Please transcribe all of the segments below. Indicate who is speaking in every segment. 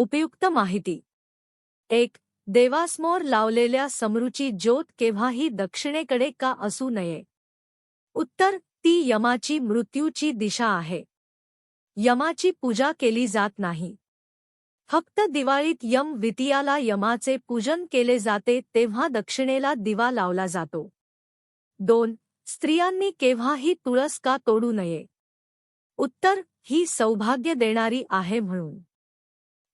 Speaker 1: उपयुक्त माहिती. एक देवासमोर लावलेल्या समरूची ज्योत केव्हाही दक्षिणेकडे का असू नये. उत्तर ती यमाची मृत्यूची दिशा आहे. यमाची पूजा केली जात नाही. फक्त दिवाळीत यम वितियाला यमाचे पूजन केले जाते तेव्हा दक्षिणेला दिवा लावला जातो. दोन स्त्रियांनी केव्हाही तुळस का तोडू नये. उत्तर ही सौभाग्य देणारी आहे म्हणून.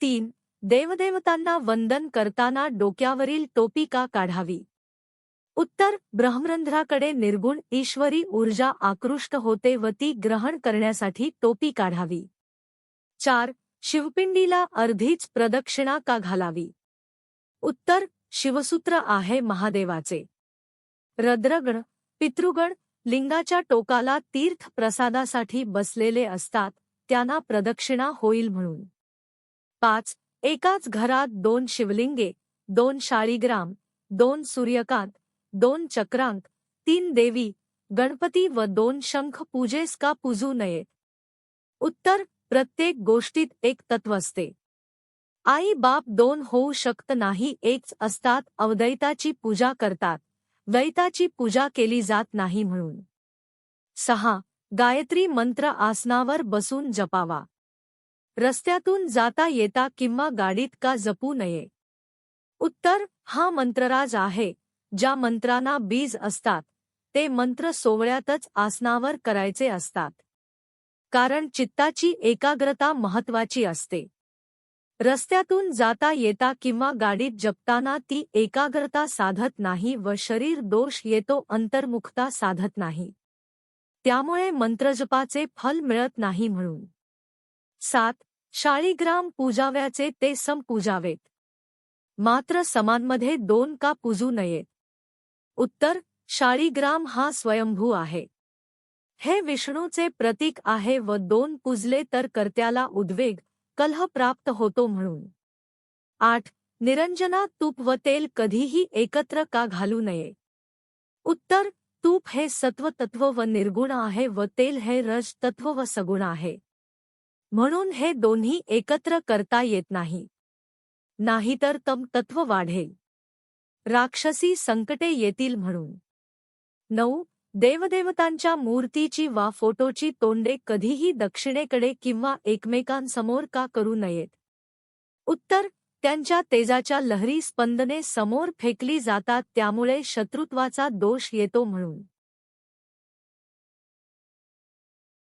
Speaker 1: तीन देवदेवतांना वंदन करताना डोक्यावरील टोपी का काढावी? उत्तर ब्रह्मरंध्राकडे निर्गुण ईश्वरी ऊर्जा आकृष्ट होते व ती ग्रहण करण्यासाठी टोपी काढावी. चार शिवपिंडीला अर्धीच प्रदक्षिणा का घालावी? उत्तर शिवसूत्र आहे महादेवाचे. रद्रगण पितृगण लिंगाच्या टोकाला तीर्थ प्रसादासाठी बसलेले असतात त्यांना प्रदक्षिणा होईल म्हणून. पाच. एकाच घरात दोन शिवलिंगे दोन शाळीग्राम दोन सूर्यकांत दोन चक्रांक तीन देवी गणपती व दोन शंख पूजेस का पूजू नयेत उत्तर प्रत्येक गोष्टीत एक तत्व असते. आई बाप दोन होऊ शकत नाही एकच असतात अवदैताची पूजा करतात. वैताची पूजा केली जात नाही म्हणून. सहा. गायत्री मंत्र आसनावर बसून जपावा. रस्त्यातून जाता येता किंवा गाडीत का जपू नये. उत्तर हा मंत्रराज आहे ज्या मंत्रांना बीज असतात ते मंत्र सोवळ्यातच आसनावर करायचे असतात. कारण चित्ताची एकाग्रता महत्वाची असते. रस्त्यातून जाता येता किंवा गाडीत जपताना ती एकाग्रता साधत नाही व शरीर दोष येतो अंतर्मुखता साधत नाही. त्यामुळे मंत्रजपाचे फल मिळत नाही म्हणून. सात शाळीग्राम पूजाव्याचे ते सम पूजावेत. मात्र समांमध्ये दोन का पूजू नयेत उत्तर शाळीग्राम हा स्वयंभू आहे. हे विष्णूचे प्रतीक आहे व दोन पूजले तर कर्त्याला उद्वेग कलह प्राप्त होतो म्हणून. आठ निरंजना तूप व तेल कधीही एकत्र का घालू नये. उत्तर तूप हे सत्वतत्व व निर्गुण आहे व तेल हे रज तत्व व सगुण आहे. म्हणून हे दोन्ही एकत्र करता येत नाही. नाहीतर तम तत्व वाढेल. राक्षसी संकटे येतील म्हणून. नऊ देवदेवतांच्या मूर्तीची वा फोटोची तोंडे कधीही दक्षिणेकडे किंवा एकमेकांसमोर का करू नयेत? उत्तर त्यांच्या तेजाच्या लहरी स्पंदने समोर फेकली जातात त्यामुळे शत्रुत्वाचा दोष येतो म्हणून.